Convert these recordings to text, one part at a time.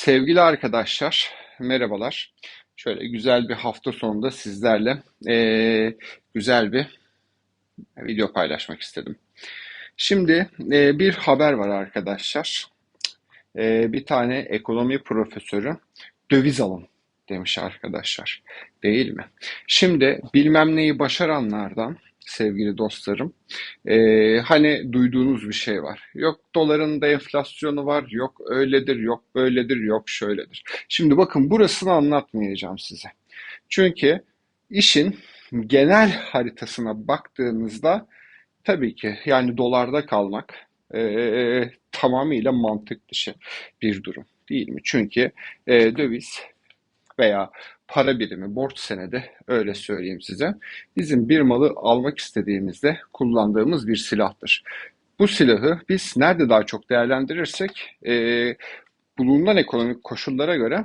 Sevgili arkadaşlar, merhabalar. Şöyle güzel bir hafta sonunda sizlerle eee, güzel bir video paylaşmak istedim. Şimdi eee, bir haber var arkadaşlar. Eee, bir tane ekonomi profesörü döviz alın demiş arkadaşlar. Değil mi? Şimdi bilmem neyi başaranlardan sevgili dostlarım ee, hani duyduğunuz bir şey var. Yok doların da enflasyonu var, yok öyledir, yok böyledir, yok şöyledir. Şimdi bakın burasını anlatmayacağım size. Çünkü işin genel haritasına baktığınızda tabii ki yani dolarda kalmak ee, tamamıyla mantık dışı bir durum değil mi? Çünkü e, döviz veya para birimi, borç senedi öyle söyleyeyim size. Bizim bir malı almak istediğimizde kullandığımız bir silahtır. Bu silahı biz nerede daha çok değerlendirirsek e, bulunan ekonomik koşullara göre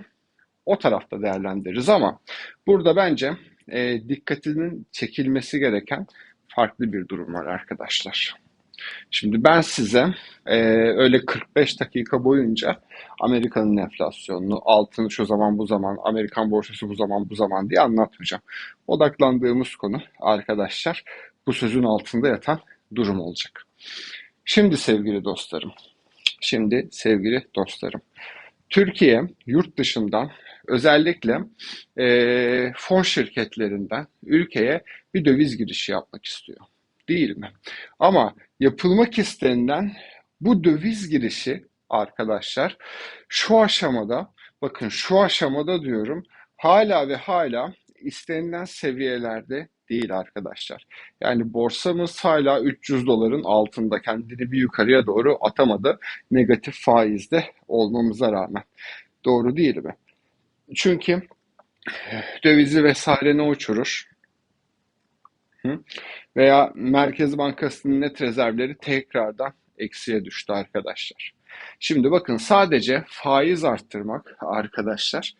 o tarafta değerlendiririz ama burada bence e, dikkatinin çekilmesi gereken farklı bir durum var arkadaşlar. Şimdi ben size e, öyle 45 dakika boyunca Amerika'nın enflasyonunu, altını şu zaman bu zaman, Amerikan borsası bu zaman bu zaman diye anlatmayacağım. Odaklandığımız konu arkadaşlar bu sözün altında yatan durum olacak. Şimdi sevgili dostlarım, şimdi sevgili dostlarım, Türkiye yurt dışından özellikle e, fon şirketlerinden ülkeye bir döviz girişi yapmak istiyor değil mi? Ama yapılmak istenilen bu döviz girişi arkadaşlar şu aşamada bakın şu aşamada diyorum hala ve hala istenilen seviyelerde değil arkadaşlar. Yani borsamız hala 300 doların altında kendini bir yukarıya doğru atamadı negatif faizde olmamıza rağmen. Doğru değil mi? Çünkü dövizi vesaire ne uçurur? Hı? Veya Merkez Bankası'nın net rezervleri tekrardan eksiye düştü arkadaşlar. Şimdi bakın sadece faiz arttırmak arkadaşlar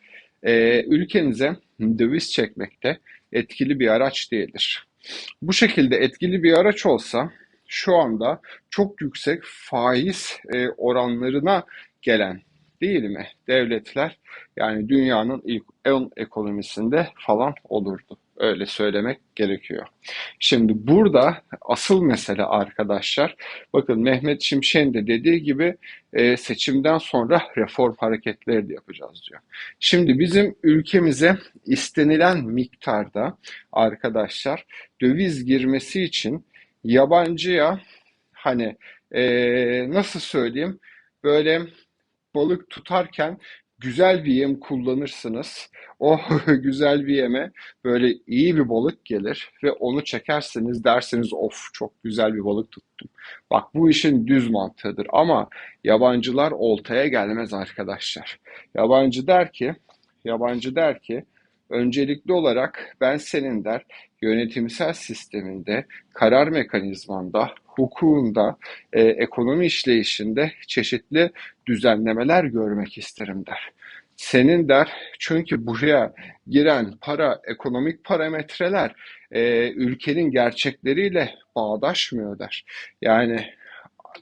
e, ülkenize döviz çekmekte etkili bir araç değildir. Bu şekilde etkili bir araç olsa şu anda çok yüksek faiz e, oranlarına gelen değil mi devletler yani dünyanın ilk 10 ekonomisinde falan olurdu. Öyle söylemek gerekiyor. Şimdi burada asıl mesele arkadaşlar, bakın Mehmet Şimşek'in de dediği gibi e, seçimden sonra reform hareketleri de yapacağız diyor. Şimdi bizim ülkemize istenilen miktarda arkadaşlar döviz girmesi için yabancıya hani e, nasıl söyleyeyim böyle balık tutarken güzel yem kullanırsınız. O güzel yeme böyle iyi bir balık gelir ve onu çekersiniz dersiniz of çok güzel bir balık tuttum. Bak bu işin düz mantığıdır ama yabancılar oltaya gelmez arkadaşlar. Yabancı der ki, yabancı der ki öncelikli olarak ben senin der yönetimsel sisteminde, karar mekanizmanda, hukukunda, e, ekonomi işleyişinde çeşitli düzenlemeler görmek isterim der. Senin der çünkü buraya giren para, ekonomik parametreler e, ülkenin gerçekleriyle bağdaşmıyor der. Yani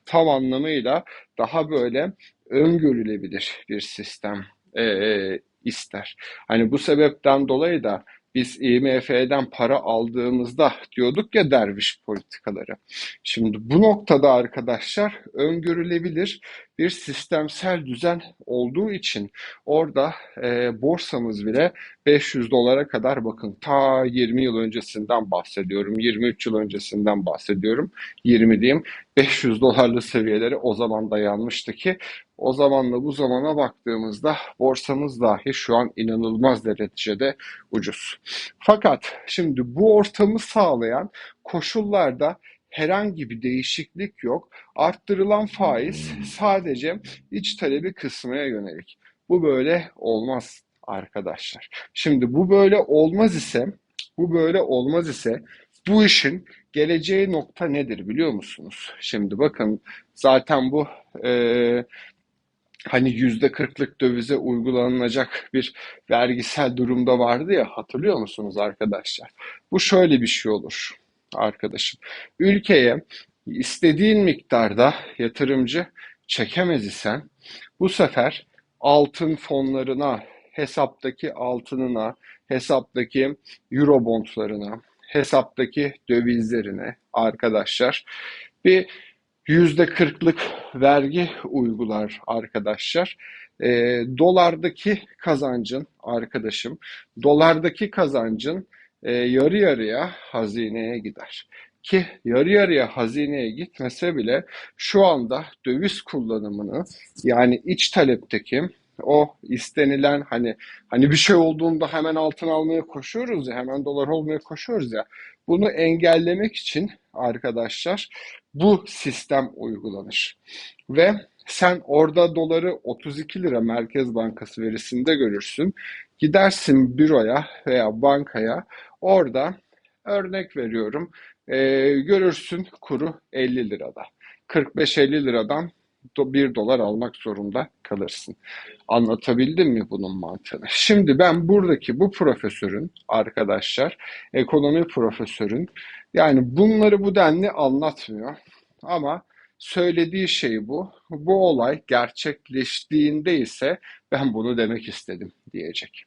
tam anlamıyla daha böyle öngörülebilir bir sistem e, ister. Hani bu sebepten dolayı da biz IMF'den para aldığımızda diyorduk ya derviş politikaları. Şimdi bu noktada arkadaşlar öngörülebilir bir sistemsel düzen olduğu için orada e, borsamız bile 500 dolara kadar bakın ta 20 yıl öncesinden bahsediyorum. 23 yıl öncesinden bahsediyorum. 20 diyeyim 500 dolarlı seviyeleri o zaman dayanmıştı ki o zamanla bu zamana baktığımızda borsamız dahi şu an inanılmaz derecede ucuz. Fakat şimdi bu ortamı sağlayan koşullarda herhangi bir değişiklik yok. Arttırılan faiz sadece iç talebi kısmaya yönelik. Bu böyle olmaz arkadaşlar. Şimdi bu böyle olmaz ise bu böyle olmaz ise bu işin geleceği nokta nedir biliyor musunuz? Şimdi bakın zaten bu e, hani yüzde kırklık dövize uygulanacak bir vergisel durumda vardı ya hatırlıyor musunuz arkadaşlar? Bu şöyle bir şey olur arkadaşım. Ülkeye istediğin miktarda yatırımcı çekemez isen bu sefer altın fonlarına, hesaptaki altınına, hesaptaki eurobondlarına, hesaptaki dövizlerine arkadaşlar bir yüzde kırklık vergi uygular arkadaşlar. E, dolardaki kazancın arkadaşım, dolardaki kazancın e, yarı yarıya hazineye gider. Ki yarı yarıya hazineye gitmese bile şu anda döviz kullanımını yani iç talepteki o istenilen hani hani bir şey olduğunda hemen altın almaya koşuyoruz ya hemen dolar olmaya koşuyoruz ya bunu engellemek için arkadaşlar bu sistem uygulanır. Ve sen orada doları 32 lira Merkez Bankası verisinde görürsün. Gidersin büroya veya bankaya orada örnek veriyorum e, görürsün kuru 50 lirada. 45-50 liradan 1 dolar almak zorunda kalırsın. Anlatabildim mi bunun mantığını? Şimdi ben buradaki bu profesörün arkadaşlar, ekonomi profesörün yani bunları bu denli anlatmıyor. Ama söylediği şey bu. Bu olay gerçekleştiğinde ise ben bunu demek istedim diyecek.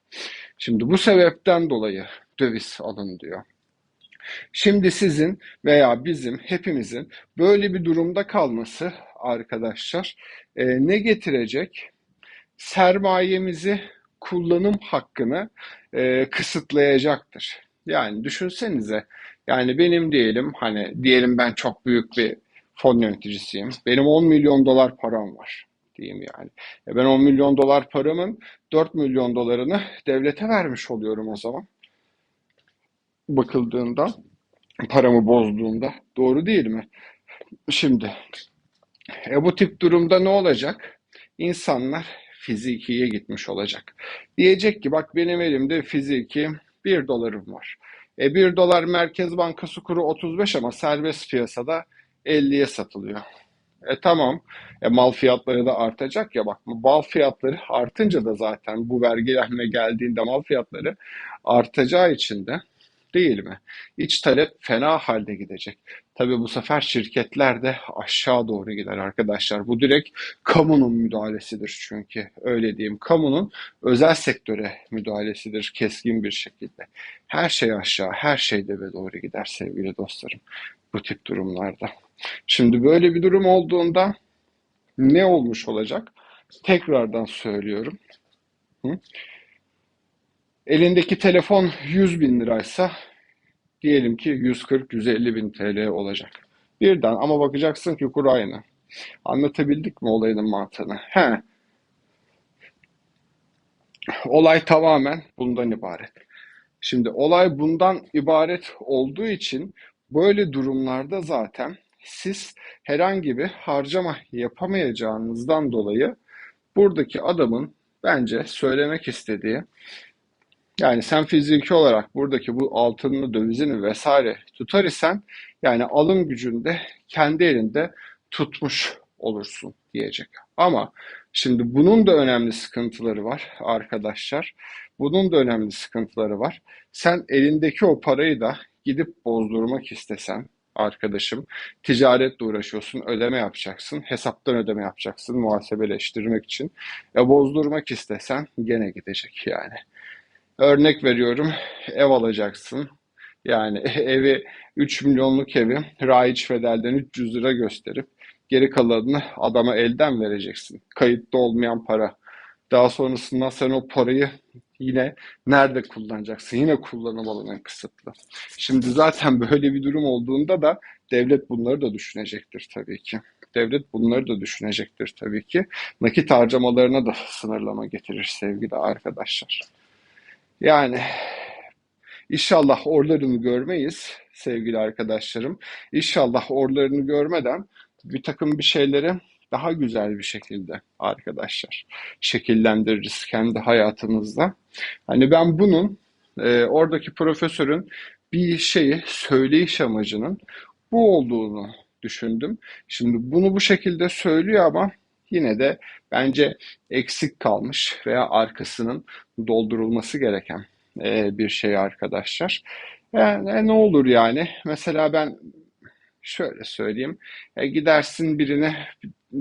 Şimdi bu sebepten dolayı döviz alın diyor. Şimdi sizin veya bizim hepimizin böyle bir durumda kalması arkadaşlar e, ne getirecek? Sermayemizi kullanım hakkını e, kısıtlayacaktır. Yani düşünsenize yani benim diyelim hani diyelim ben çok büyük bir fon yöneticisiyim. Benim 10 milyon dolar param var diyeyim yani. E ben 10 milyon dolar paramın 4 milyon dolarını devlete vermiş oluyorum o zaman. Bakıldığında paramı bozduğunda doğru değil mi? Şimdi e bu tip durumda ne olacak? İnsanlar fizikiye gitmiş olacak. Diyecek ki bak benim elimde fiziki 1 dolarım var. E 1 dolar Merkez Bankası kuru 35 ama serbest piyasada 50'ye satılıyor. E tamam. E, mal fiyatları da artacak ya bak mal fiyatları artınca da zaten bu vergilenme geldiğinde mal fiyatları artacağı için de değil mi? İç talep fena halde gidecek. Tabii bu sefer şirketler de aşağı doğru gider arkadaşlar. Bu direkt kamunun müdahalesidir çünkü öyle diyeyim. Kamunun özel sektöre müdahalesidir keskin bir şekilde. Her şey aşağı, her şey debe doğru gider sevgili dostlarım bu tip durumlarda. Şimdi böyle bir durum olduğunda ne olmuş olacak? Tekrardan söylüyorum. Hı? Elindeki telefon 100 bin liraysa diyelim ki 140-150 bin TL olacak. Birden ama bakacaksın ki kur aynı. Anlatabildik mi olayın mantığını? He. Olay tamamen bundan ibaret. Şimdi olay bundan ibaret olduğu için böyle durumlarda zaten siz herhangi bir harcama yapamayacağınızdan dolayı buradaki adamın bence söylemek istediği yani sen fiziki olarak buradaki bu altınını, dövizini vesaire tutar isen yani alım gücünde kendi elinde tutmuş olursun diyecek. Ama şimdi bunun da önemli sıkıntıları var arkadaşlar. Bunun da önemli sıkıntıları var. Sen elindeki o parayı da gidip bozdurmak istesen arkadaşım. Ticaretle uğraşıyorsun, ödeme yapacaksın, hesaptan ödeme yapacaksın muhasebeleştirmek için. E bozdurmak istesen gene gidecek yani. Örnek veriyorum, ev alacaksın. Yani evi 3 milyonluk evi raiç fedelden 300 lira gösterip geri kalanını adama elden vereceksin. Kayıtlı olmayan para. Daha sonrasında sen o parayı yine nerede kullanacaksın? Yine kullanım alanı kısıtlı. Şimdi zaten böyle bir durum olduğunda da devlet bunları da düşünecektir tabii ki. Devlet bunları da düşünecektir tabii ki. Nakit harcamalarına da sınırlama getirir sevgili arkadaşlar. Yani inşallah orlarını görmeyiz sevgili arkadaşlarım. İnşallah orlarını görmeden bir takım bir şeyleri daha güzel bir şekilde arkadaşlar şekillendiririz kendi hayatımızda. Hani ben bunun e, oradaki profesörün bir şeyi söyleyiş amacının bu olduğunu düşündüm. Şimdi bunu bu şekilde söylüyor ama yine de bence eksik kalmış veya arkasının doldurulması gereken e, bir şey arkadaşlar. Yani, e, ne olur yani mesela ben Şöyle söyleyeyim. E, gidersin birine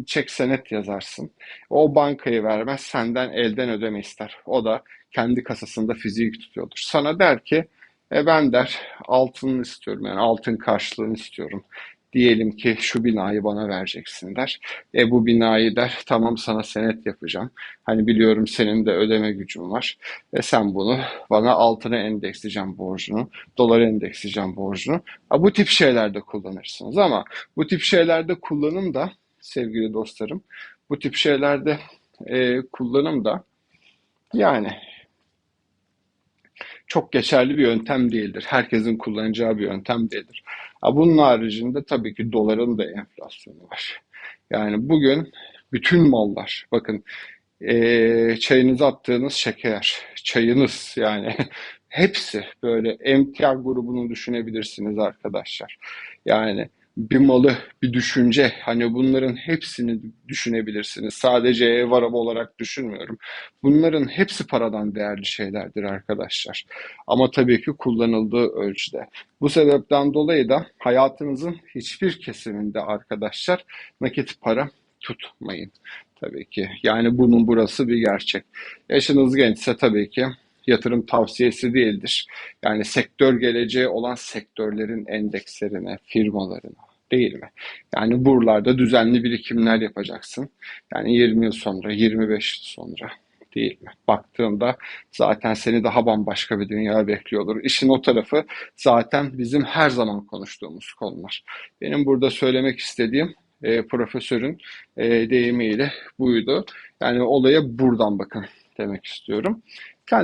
çek senet yazarsın. O bankayı vermez senden elden ödeme ister. O da kendi kasasında fizik tutuyordur. Sana der ki e ben der altın istiyorum yani altın karşılığını istiyorum. Diyelim ki şu binayı bana vereceksin der. E bu binayı der tamam sana senet yapacağım. Hani biliyorum senin de ödeme gücün var. E sen bunu bana altına endeksleyeceğim borcunu, dolara endeksleyeceğim borcunu. Ha, bu tip şeylerde kullanırsınız ama bu tip şeylerde kullanım da sevgili dostlarım, bu tip şeylerde e, kullanım da yani çok geçerli bir yöntem değildir. Herkesin kullanacağı bir yöntem değildir. Bunun haricinde tabii ki doların da enflasyonu var. Yani bugün bütün mallar, bakın eee çayınıza attığınız şeker, çayınız yani hepsi böyle emtia grubunu düşünebilirsiniz arkadaşlar. Yani bir malı, bir düşünce, hani bunların hepsini düşünebilirsiniz. Sadece ev araba olarak düşünmüyorum. Bunların hepsi paradan değerli şeylerdir arkadaşlar. Ama tabii ki kullanıldığı ölçüde. Bu sebepten dolayı da hayatınızın hiçbir kesiminde arkadaşlar nakit para tutmayın. Tabii ki. Yani bunun burası bir gerçek. Yaşınız gençse tabii ki yatırım tavsiyesi değildir. Yani sektör geleceği olan sektörlerin endekslerine, firmalarına değil mi? Yani buralarda düzenli birikimler yapacaksın. Yani 20 yıl sonra, 25 yıl sonra değil mi? Baktığında zaten seni daha bambaşka bir dünya bekliyordur. İşin o tarafı zaten bizim her zaman konuştuğumuz konular. Benim burada söylemek istediğim e, profesörün e, deyimiyle buydu. Yani olaya buradan bakın demek istiyorum. Kendi